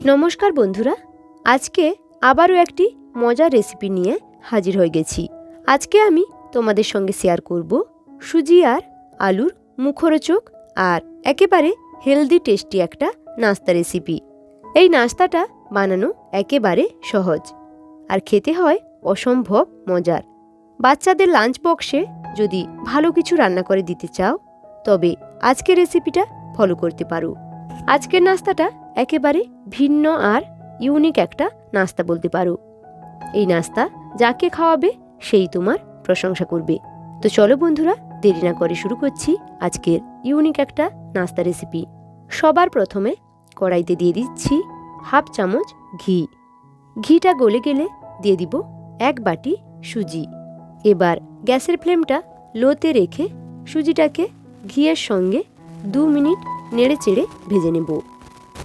নমস্কার বন্ধুরা, আজকে আবারও একটি মজার রেসিপি নিয়ে হাজির হয়ে গেছি। আজকে আমি তোমাদের সঙ্গে শেয়ার করব সুজি আর আলুর মুখরোচক আর একেবারে হেলদি টেস্টি একটা নাস্তা রেসিপি এই নাস্তাটা বানানো একেবারে সহজ আর খেতে হয় অসম্ভব মজার। বাচ্চাদের লাঞ্চ বক্সে যদি ভালো কিছু রান্না করে দিতে চাও, তবে আজকের রেসিপিটা ফলো করতে পারো। আজকের নাস্তাটা একেবারে ভিন্ন আর ইউনিক একটা নাস্তা বলতে পারো। এই নাস্তা যাকে খাওয়াবে সেই তোমার প্রশংসা করবে। তো চলো বন্ধুরা, দেরি না করে শুরু করছি আজকের ইউনিক একটা নাস্তা রেসিপি সবার প্রথমে কড়াইতে দিয়ে দিচ্ছি হাফ চামচ ঘি। ঘিটা গলে গেলে দিয়ে দিব এক বাটি সুজি। এবার গ্যাসের ফ্লেমটা লোতে রেখে সুজিটাকে ঘিয়ের সঙ্গে দু মিনিট নেড়ে চেড়ে ভেজে নেব।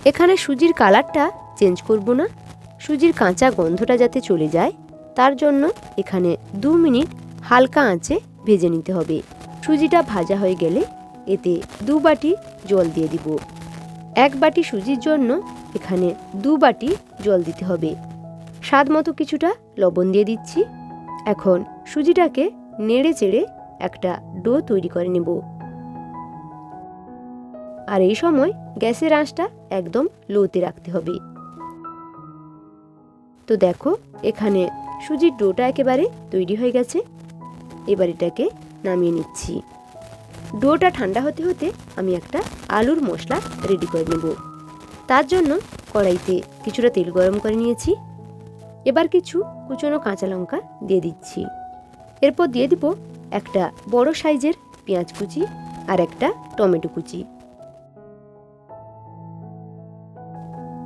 এখানে সুজির কালারটা চেঞ্জ করব না। সুজির কাঁচা গন্ধটা যাতে চলে যায়, তার জন্য এখানে দু মিনিট হালকা আঁচে ভেজে নিতে হবে। সুজিটা ভাজা হয়ে গেলে এতে দু বাটি জল দিয়ে দিব। এক বাটি সুজির জন্য এখানে দু বাটি জল দিতে হবে। স্বাদ মতো কিছুটা লবণ দিয়ে দিচ্ছি। এখন সুজিটাকে নেড়ে চেড়ে একটা ডো তৈরি করে নেব। আর এই সময় গ্যাসের আঁচটা একদম লোতে রাখতে হবে। তো দেখো, এখানে সুজির ডোটা একেবারে তৈরি হয়ে গেছে। এবার এটাকে নামিয়ে নিচ্ছি। ডোটা ঠান্ডা হতে হতে আমি একটা আলুর মশলা রেডি করে নেব। তার জন্য কড়াইতে কিছুটা তেল গরম করে নিয়েছি। এবার কিছু কুচনো কাঁচা লঙ্কা দিয়ে দিচ্ছি। এরপর দিয়ে দিব একটা বড় সাইজের পেঁয়াজ কুচি আর একটা টমেটো কুচি।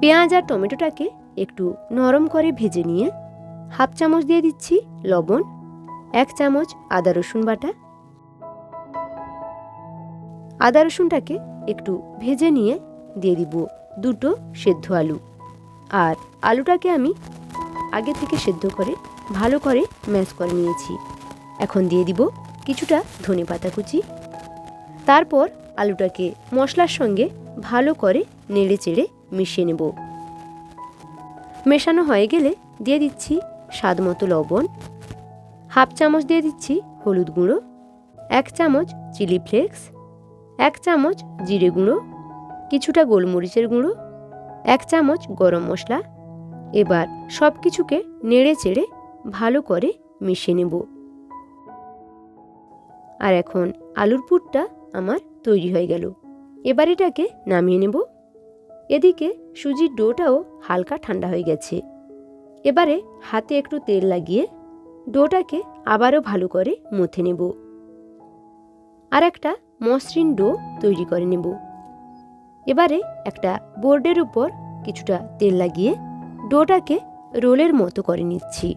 পেঁয়াজ আর টমেটোটাকে একটু নরম করে ভেজে নিয়ে হাফ চামচ দিয়ে দিচ্ছি লবণ, এক চামচ আদা রসুন বাটা। আদা রসুনটাকে একটু ভেজে নিয়ে দিয়ে দিব দুটো সেদ্ধ আলু। আর আলুটাকে আমি আগে থেকে সেদ্ধ করে ভালো করে ম্যাশ করে নিয়েছি। এখন দিয়ে দিব কিছুটা ধনে পাতা কুচি। তারপর আলুটাকে মশলার সঙ্গে ভালো করে নেড়ে চেড়ে মিশিয়ে নেব। মেশানো হয়ে গেলে দিয়ে দিচ্ছি স্বাদ মতো লবণ। হাফ চামচ দিয়ে দিচ্ছি হলুদ গুঁড়ো, এক চামচ চিলি ফ্লেক্স, এক চামচ জিরে গুঁড়ো, কিছুটা গোলমরিচের গুঁড়ো, এক চামচ গরম মশলা। এবার সব কিছুকে নেড়ে চেড়ে ভালো করে মিশিয়ে নেব। আর এখন আলুর পুরটা আমার তৈরি হয়ে গেল। এবার এটাকে নামিয়ে নেব। এদিকে সুজির ডোটাও হালকা ঠান্ডা হয়ে গেছে। এবারে হাতে একটু তেল লাগিয়ে ডোটাকে আবারও ভালো করে মথে নেব। আর একটা মসৃণ ডো তৈরি করে নেব। এবারে একটা বোর্ডের উপর কিছুটা তেল লাগিয়ে ডোটাকে রোলের মতো করে নিচ্ছি।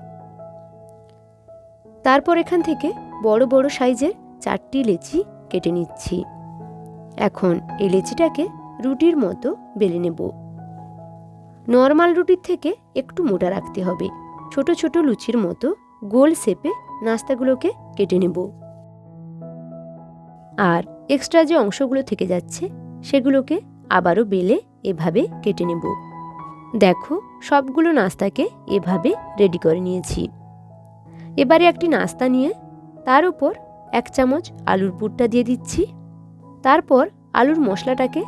তারপর এখান থেকে বড় বড় সাইজের চারটি লেচি কেটে নিচ্ছি। এখন এই লেচিটাকে রুটির মতো বেলে নেব। নর্মাল রুটির থেকে একটু মোটা রাখতে হবে। ছোট ছোট লুচির মতো গোল শেপে নাস্তাগুলোকে কেটে নেব। আর এক্সট্রা যে অংশগুলো থেকে যাচ্ছে, সেগুলোকে আবারও বেলে এভাবে কেটে নেব। দেখো, সবগুলো নাস্তাকে এভাবে রেডি করে নিয়েছি। এবারে একটি নাস্তা নিয়ে তার উপর এক চামচ আলুর পুরটা দিয়ে দিচ্ছি। তারপর আলুর মশলাটাকে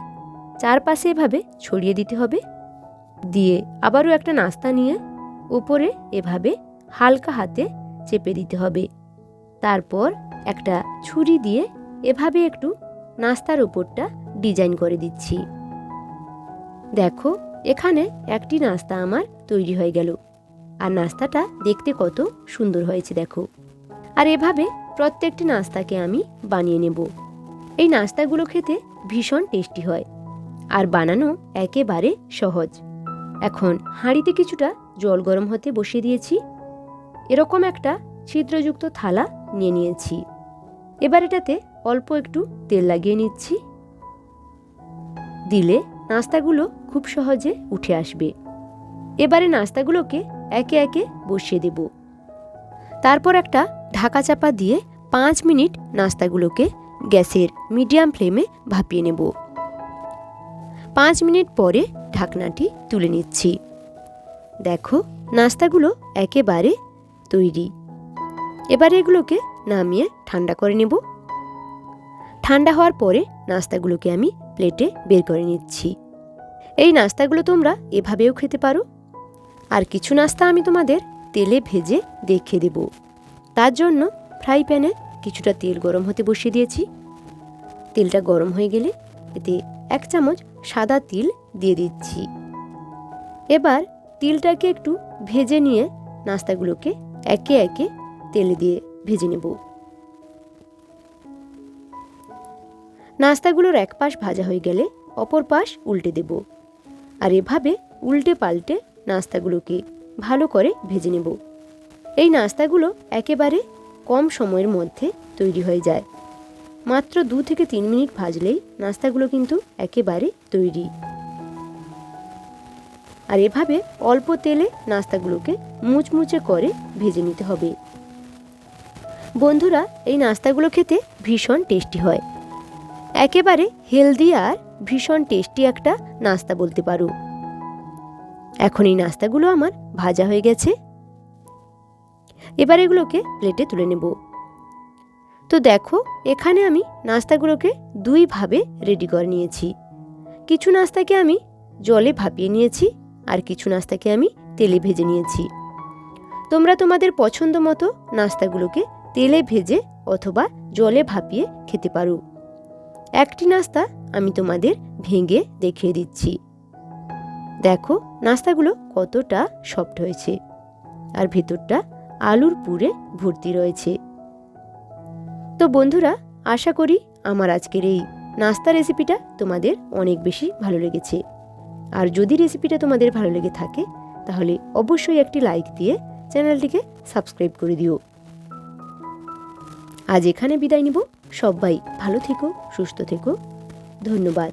চারপাশে এভাবে ছড়িয়ে দিতে হবে। দিয়ে আবারও একটা নাস্তা নিয়ে উপরে এভাবে হালকা হাতে চেপে দিতে হবে। তারপর একটা ছুরি দিয়ে এভাবে একটু নাস্তার উপরটা ডিজাইন করে দিচ্ছি। দেখো, এখানে একটি নাস্তা আমার তৈরি হয়ে গেল। আর নাস্তাটা দেখতে কত সুন্দর হয়েছে, দেখো। আর এভাবে প্রত্যেকটি নাস্তাকে আমি বানিয়ে নেব। এই নাস্তাগুলো খেতে ভীষণ টেস্টি হয়। আর বানানো একেবারে সহজ। এখন হাঁড়িতে কিছুটা জল গরম হতে বসিয়ে দিয়েছি। এরকম একটা ছিদ্রযুক্ত থালা নিয়ে নিয়েছি। এবার এটাতে অল্প একটু তেল লাগিয়ে নিচ্ছি। দিলে নাস্তাগুলো খুব সহজে উঠে আসবে। এবারে নাস্তাগুলোকে একে একে বসিয়ে দেব। তারপর একটা ঢাকা চাপা দিয়ে পাঁচ মিনিট নাস্তাগুলোকে গ্যাসের মিডিয়াম ফ্লেমে ভাপিয়ে নেব। পাঁচ মিনিট পরে ঢাকনাটি তুলে নিচ্ছি। দেখো, নাস্তাগুলো একেবারে তৈরি। এবারে এগুলোকে নামিয়ে ঠান্ডা করে নেব। ঠান্ডা হওয়ার পরে নাস্তাগুলোকে আমি প্লেটে বের করে নিচ্ছি। এই নাস্তাগুলো তোমরা এভাবেও খেতে পারো। আর কিছু নাস্তা আমি তোমাদের তেলে ভেজে দেখিয়ে দেব। তার জন্য ফ্রাই প্যানে কিছুটা তেল গরম হতে বসিয়ে দিয়েছি। তেলটা গরম হয়ে গেলে এতে এক চামচ সাদা তিল দিয়ে দিচ্ছি। এবার তিলটাকে একটু ভেজে নিয়ে নাস্তাগুলোকে একে একে তেলে দিয়ে ভেজে নেব। নাস্তাগুলোর এক পাশ ভাজা হয়ে গেলে অপর পাশ উল্টে দেব। আর এভাবে উল্টে পাল্টে নাস্তাগুলোকে ভালো করে ভেজে নেব। এই নাস্তাগুলো একেবারে কম সময়ের মধ্যে তৈরি হয়ে যায়। মাত্র দু থেকে তিন মিনিট ভাজলেই নাস্তাগুলো কিন্তু একেবারে তৈরি। আর এভাবে অল্প তেলে নাস্তাগুলোকে মুচমুচে করে ভেজে নিতে হবে। বন্ধুরা, এই নাস্তাগুলো খেতে ভীষণ টেস্টি হয়। একেবারে হেলদি আর ভীষণ টেস্টি একটা নাস্তা বলতে পারো। এখন এই নাস্তাগুলো আমার ভাজা হয়ে গেছে। এবার এগুলোকে প্লেটে তুলে নেব। তো দেখো, এখানে আমি নাস্তাগুলোকে দুইভাবে রেডি করে নিয়েছি। কিছু নাস্তাকে আমি জলে ভাপিয়ে নিয়েছি আর কিছু নাস্তাকে আমি তেলে ভেজে নিয়েছি। তোমরা তোমাদের পছন্দ মতো নাস্তাগুলোকে তেলে ভেজে অথবা জলে ভাপিয়ে খেতে পারো। একটি নাস্তা আমি তোমাদের ভেঙে দেখিয়ে দিচ্ছি। দেখো, নাস্তাগুলো কতটা সফট হয়েছে। আর ভেতরটা আলুর পুরে ভর্তি রয়েছে। তো বন্ধুরা, আশা করি আমার আজকের এই নাস্তা রেসিপিটা তোমাদের অনেক বেশি ভালো লেগেছে। আর যদি রেসিপিটা তোমাদের ভালো লেগে থাকে, তাহলে অবশ্যই একটি লাইক দিয়ে চ্যানেলটিকে সাবস্ক্রাইব করে দিও। আজ এখানে বিদায় নিব। সবাই ভালো থেকো, সুস্থ থেকো। ধন্যবাদ।